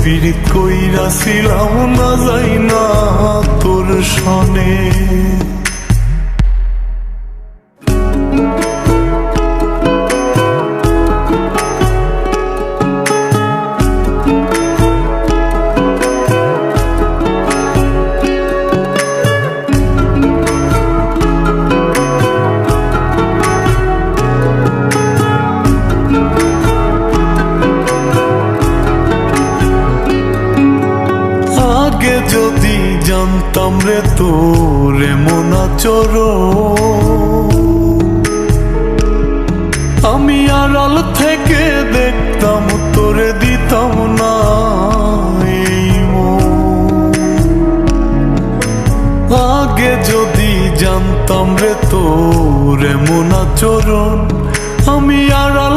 পীড়িত কইরা ছিলাম না যাই না তোর সনে। জানতাম রে তোর এমন আচর আমি আড়াল থেকে দেখতাম তোরে দিতাম না আগে যদি জানতাম রে তোর এমন আচরণ, আমি আর আড়াল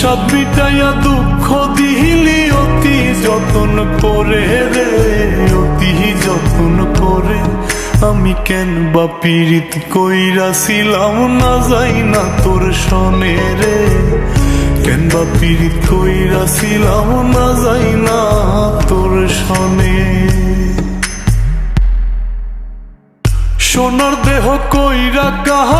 সব মিটাইয়া দুঃখ দিলি অতি যতন করে রে, অতি যতন করে। আমি কেন বা পীড়িত কইরা ছিলাম, না যাই না তোর সনে রে। কেন বা পীড়িত কইরা ছিলাম, না যাই না তোর সনে সোনার দেহ কইরা কাহালা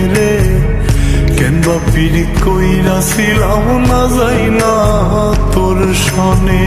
পীড়িত কইরা ছিলাম না যাই না তোর সনে।